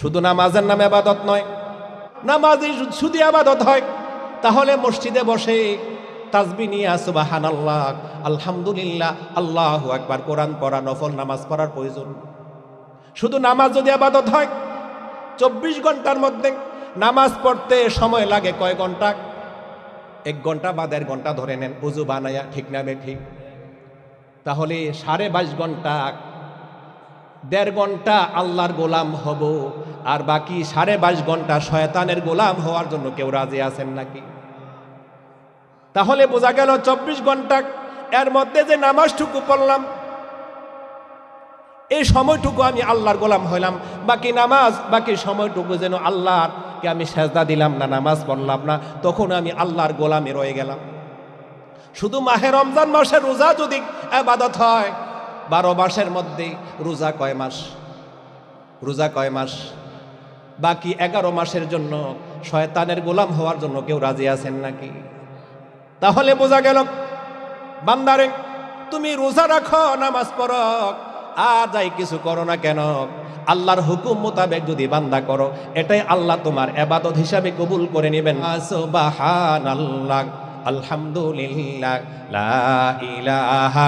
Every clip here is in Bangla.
শুধু নামাজের নামে আবাদত নয় নামাজই শুধু আবাদত হয়। তাহলে মসজিদে বসে তাজবি নিয়ে আসবাহান আল্লাহ আলহামদুলিল্লাহ, আল্লাহ একবার কোরআন পড়া, নফল নামাজ পড়ার প্রয়োজন। শুধু নামাজ যদি আবাদত হয়, চব্বিশ ঘণ্টার মধ্যে নামাজ পড়তে সময় লাগে কয় ঘণ্টা? এক ঘণ্টা বা দেড় ঘণ্টা ধরে নেন, উজু বানায়া ঠিক না ঠিক তাহলে সাড়ে বাইশ ঘণ্টা দেড় ঘণ্টা আল্লাহর গোলাম হব, আর বাকি সাড়ে বাইশ ঘণ্টা শয়তানের গোলাম হওয়ার জন্য কেউ রাজি আছেন নাকি? তাহলে বোঝা গেল চব্বিশ ঘণ্টা এর মধ্যে যে নামাজটুকু পড়লাম, এই সময়টুকু আমি আল্লাহর গোলাম হইলাম, বাকি নামাজ, বাকি সময়টুকু যেন আল্লাহরকে আমি সেজদা দিলাম না, নামাজ পড়লাম না, তখন আমি আল্লাহর গোলামে রয়ে গেলাম। শুধু মাহে রমজান মাসে রোজা যদি আবাদত হয় বারো মাসের মধ্যে রোজা কয় মাস? রোজা কয় মাস? বাকি এগারো মাসের জন্য শয়তানের গোলাম হওয়ার জন্য কেউ রাজি আছেন নাকি? তাহলে বোঝা গেল, বান্দারে, তুমি রোজা রাখো, নামাজ পড়ো, আর যাই কিছু করো না কেন? আল্লাহর হুকুম মোতাবেক যদি বান্দা করো, এটাই আল্লাহ তোমার এবাদত হিসাবে কবুল করে নেবেন। আলহামদুলিল্লাহ, লা ইলাহা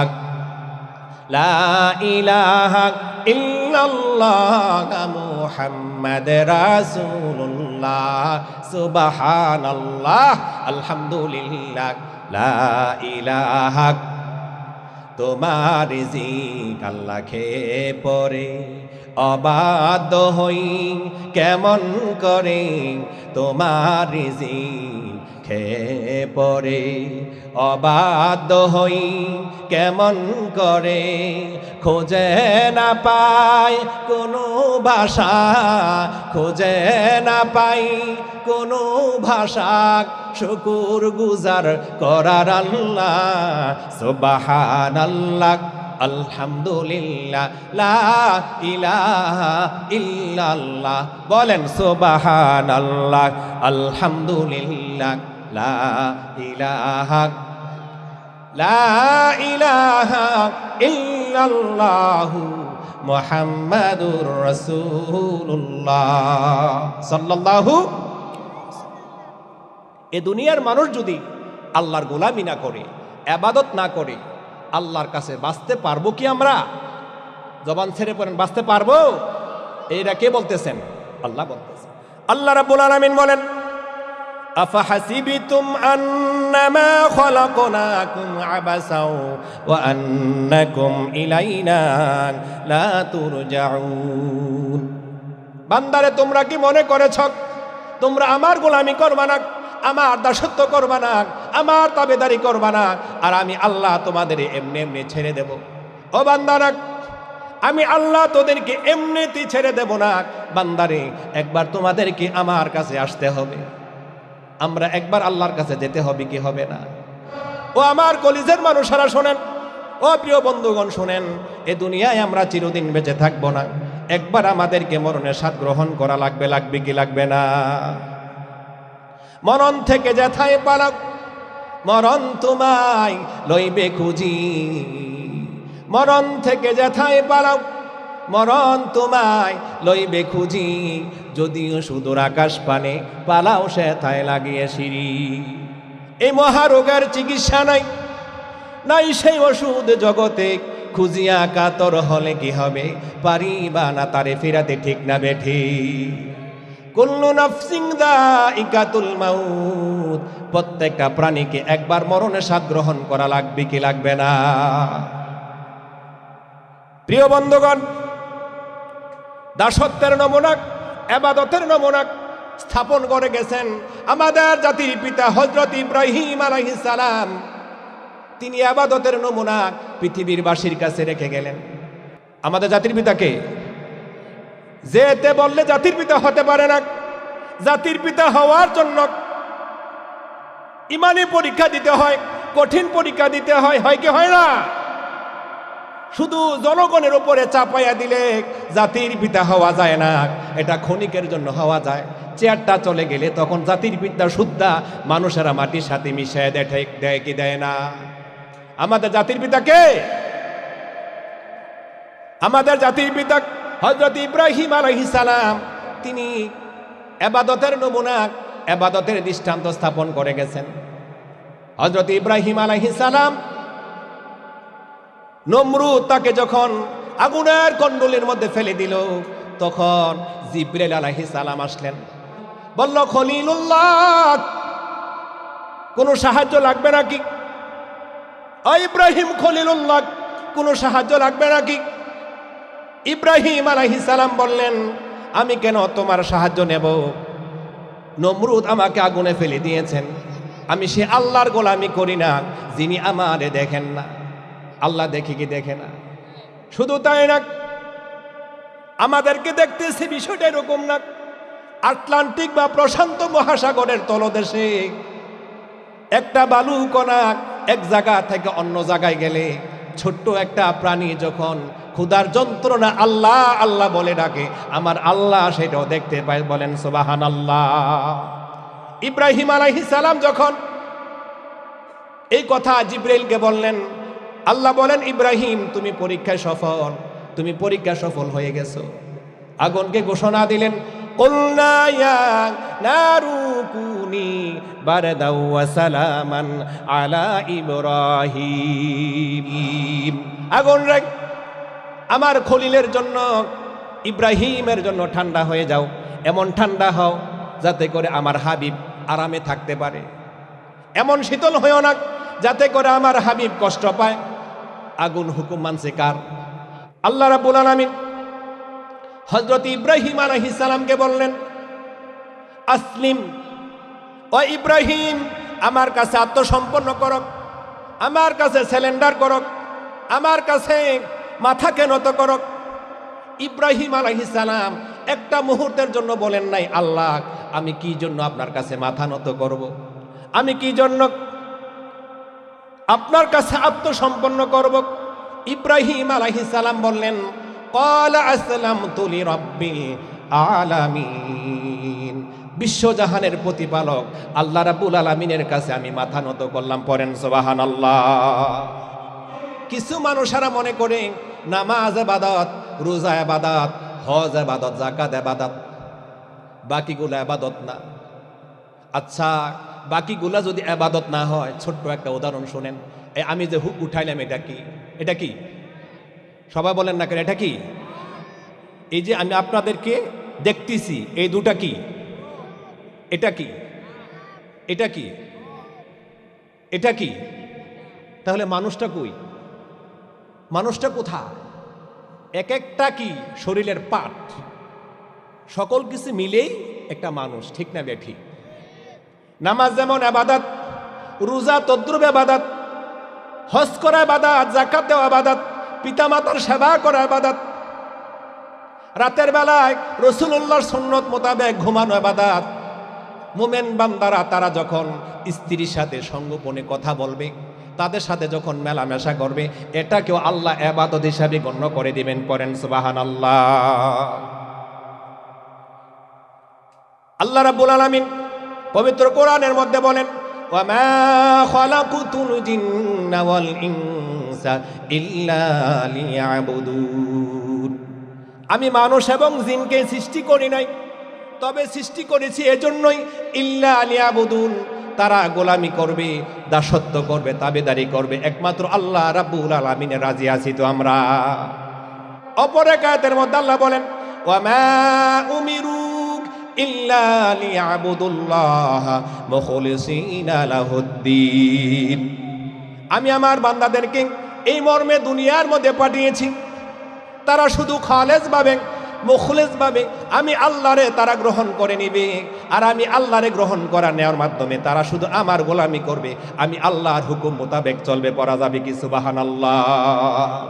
লা ইলাহা ইল্লাল্লাহ মুহাম্মাদ রাসূলুল্লাহ, সুবহানাল্লাহ, আলহামদুলিল্লাহ, লা ইলাহা। তোমার রিজিক আল্লাহ খেয়ে পরে অবাধ্য হই, কেমন করে? তোমার রিজিক খেয়ে পরে অবাধ্য হই কেমন করে। খোঁজে না পাই কোনো ভাষা, খোঁজে না পাই কোনো ভাষা। শুকুর গুজার করার আল্লাহ সুবাহান আল্লাহ আলহামদুলিল্লাহ, লা ইলাহা ইল্লাল্লাহ। বলেন সুবাহান আল্লাহ আলহামদুলিল্লাহ। লা ইলাহা লা ইলাহা ইল্লাল্লাহু মুহাম্মাদুর রাসূলুল্লাহ। সাল্লাল্লাহু এ দুনিয়ার মানুষ যদি আল্লাহর গোলামি না করে আবাদত না করে, আল্লাহর কাছে বাঁচতে পারব কি আমরা? জবান ছেড়ে পড়েন, বাঁচতে পারব? এইটা কে বলতেছেন? আল্লাহ বলতেছেন। আল্লাহ রাব্বুল আলামিন বলেন আন্নামা খলাকনাকুম আবাসাও ওয়া আন্নাকুম ইলাইনা লা তুরজাউন। বান্দারে, তোমরা কি মনে করেছ? তোমরা আমার গোলামি করবা না? আমার দাসত্ব করবা না? আমার তাবেদারি করবা না? আর আমি আল্লাহ তোমাদের এমনি এমনি ছেড়ে দেব। ও বান্দারা, আমি আল্লাহ তোদেরকে এমনিতে ছেড়ে দেব না। বান্দারে, একবার তোমাদেরকে আমার কাছে আসতে হবে। আমরা একবার আল্লাহর কাছে যেতে হবে কি হবে না। ও আমার কলিজের মানুষেরা শোনেন, ও প্রিয় বন্ধুগণ শোনেন, এ দুনিয়ায় আমরা চিরদিন বেঁচে থাকব না। একবার আমাদেরকে মরণের স্বাদ গ্রহণ করা লাগবে লাগবে কি লাগবে না। মরণ থেকে যেথায় পালাক মরণ তোমায় লইবে খুঁজি। মরণ থেকে যেথায় পালাও মরণ তোমায় লইবে খুঁজি। যদিও সুদূর আকাশ পানে, পালাও সেথায় লাগিয়ে সিঁড়ি। এই মহারোগের চিকিৎসা নাই নাই সেই ওষুধ জগতে। খুঁজিয়া কাতর হলে কি হবে? পারি বা না তারে ফেরাতে ঠিক না বেঠি। কুল্লু নাফসিং ইকাতুল মাউত, প্রত্যেকটা প্রাণীকে একবার মরণের স্বাদ গ্রহণ করা লাগবে কি লাগবে না? প্রিয় বন্ধুগণ দাসত্বের নমুনাক, এবাদতের নমুনাক স্থাপন করে গেছেন আমাদের জাতির পিতা হজরত ইব্রাহিম সালাম। তিনি আবাদতের নমুনা পৃথিবীর বাসীর কাছে রেখে গেলেন। আমাদের জাতির পিতাকে যেতে বললে জাতির পিতা হতে পারে না। জাতির পিতা হওয়ার জন্য ইমানি পরীক্ষা দিতে হয়, কঠিন পরীক্ষা দিতে হয় হয় কি হয় না? শুধু জনগণের উপরে চাপাইয়া দিলে জাতির পিতা হওয়া যায় না। এটা ক্ষণিকের জন্য হওয়া যায়। চেয়ারটা চলে গেলে তখন জাতির পিতা শুদ্ধা, মানুষেরা মাটির সাথে মিশিয়ে দেয় দেয় কি দেয় না? আমাদের জাতির পিতাকে আমাদের জাতির পিতা হজরত ইব্রাহিম আলহিসালাম তিনি এবাদতের নমুনা, এবাদতের দৃষ্টান্ত স্থাপন করে গেছেন। হজরত ইব্রাহিম সালাম নমরুদ তাকে যখন আগুনের কন্ডলের মধ্যে ফেলে দিল, তখন জিব্রাইল আলাইহিস সালাম আসলেন। বলল, খলিলুল্লাহ, কোনো সাহায্য লাগবে নাকি? ইব্রাহিম খলিলুল্লাহ, কোনো সাহায্য লাগবে নাকি? ইব্রাহিম আলাইহিস সালাম বললেন, আমি কেন তোমার সাহায্য নেব? নমরুদ আমাকে আগুনে ফেলে দিয়েছেন। আমি সে আল্লাহর গোলামি করি না, যিনি আমারে দেখেন না। আল্লাহ দেখে কি দেখে না? শুধু তাই না, আমাদেরকে দেখতেছে বিষয়টা এরকম না, আটলান্টিক বা প্রশান্ত মহাসাগরের তলদেশে একটা বালু কণা এক জায়গা থেকে অন্য জায়গায় গেলে ছোট্ট একটা প্রাণী যখন ক্ষুধার যন্ত্রণা আল্লাহ আল্লাহ বলে ডাকে, আমার আল্লাহ সেটাও দেখতে পায়, বলেন সোবাহান আল্লাহ ইব্রাহিম আলাইহি সালাম যখন এই কথা জিব্রাইলকে বললেন আল্লাহ বলেন, ইব্রাহিম, তুমি পরীক্ষায় সফল, তুমি পরীক্ষা সফল হয়ে গেছো। আগুনকে ঘোষণা দিলেন আলা আগুন আমার খলিলের জন্য, ইব্রাহিমের জন্য ঠান্ডা হয়ে যাও, এমন ঠান্ডা হও যাতে করে আমার হাবিব আরামে থাকতে পারে। এমন শীতল হয়েও না যাতে করে আমার হাবিব কষ্ট পায়। আগুন হুকুম মানছে কার আল্লাহ রাবুল আলামিন হজরত ইব্রাহিম সালামকে বললেন, আসলিম, ও ইব্রাহিম, আমার কাছে আত্মসম্পন্ন করক আমার কাছে সিলিন্ডার করক আমার কাছে মাথাকে নত করক ইব্রাহিম সালাম একটা মুহূর্তের জন্য বলেন নাই, আল্লাহ, আমি কি জন্য আপনার কাছে মাথা নত করব। আমি কি জন্য আপনার কাছে আত্মসম্পন্ন করব। ইব্রাহিম আলহি সালাম বললেন কল আসসালাম তুলি রব্বিল আলামিন। বিশ্বজাহানের প্রতিপালক, আল্লাহ রাবুল আলমিনের কাছে আমি মাথা নত করলাম। পরেন সোবাহান আল্লাহ কিছু মানুষেরা মনে করে, নামাজ এবাদত, রোজা এবাদত, হজ এবাদত জাকাত এবাদত, বাকিগুলো এবাদত না। আচ্ছা বাকিগুলা যদি এবাদত না হয়, ছোট্ট একটা উদাহরণ শোনেন। আমি যে হুক উঠাইলাম, এটা কি? এটা কি? সবাই বলেন না কেন, এটা কি? এই যে আমি আপনাদেরকে দেখতেছি, এই দুটা কি? এটা কি? এটা কি? এটা কি? তাহলে মানুষটা কই? মানুষটা কোথা এক একটা কি? শরীরের পাট সকল কিছু মিলেই একটা মানুষ, ঠিক না বেঠি নামাজ যেমন আবাদাত, রোজা তদ্রুব আবাদাত, হজ করা আবাদাত জাকাত দেওয়া আবাদাত, পিতামাতার সেবা করা আবাদাত। রাতের বেলায় রসুল্লাহর সন্ন্যত মোতাবেক ঘুমানো আবাদাত। মোমেন বান্দারা তারা যখন স্ত্রীর সাথে সঙ্গোপনে কথা বলবে, তাদের সাথে যখন মেলামেশা করবে, এটাকেও আল্লাহ এবাদত হিসাবে গণ্য করে দিবেন করেন সুবাহান আল্লাহ আল্লাহ রাব্বুল আলামিন পবিত্র কোরআনের মধ্যে বলেন আমি মানুষ এবং জিনকে সৃষ্টি করি নাই, তবে সৃষ্টি করেছি এজন্যই ইল্লা লিয়াবুদুন। তারা গোলামি করবে, দাসত্ব করবে, তাবেদারি করবে, একমাত্র আল্লাহ রাব্বুল আলামিনের রাজি আছি তো আমরা। অপর একায়াতের মধ্যে আল্লাহ বলেন, ওয়ামা উমিরু আমি আমার বান্দাদেরকে এই মর্মে দুনিয়ার মধ্যে পাঠিয়েছি। তারা শুধু খালেজ ভাবে মুখলেজ ভাবে। আমি আল্লাহরে তারা গ্রহণ করে নিবে। আর আমি আল্লাহরে গ্রহণ করা নেওয়ার মাধ্যমে তারা শুধু আমার গোলামি করবে। আমি আল্লাহর হুকুম মোতাবেক চলবে পরা যাবে কি? সুবাহান আল্লাহ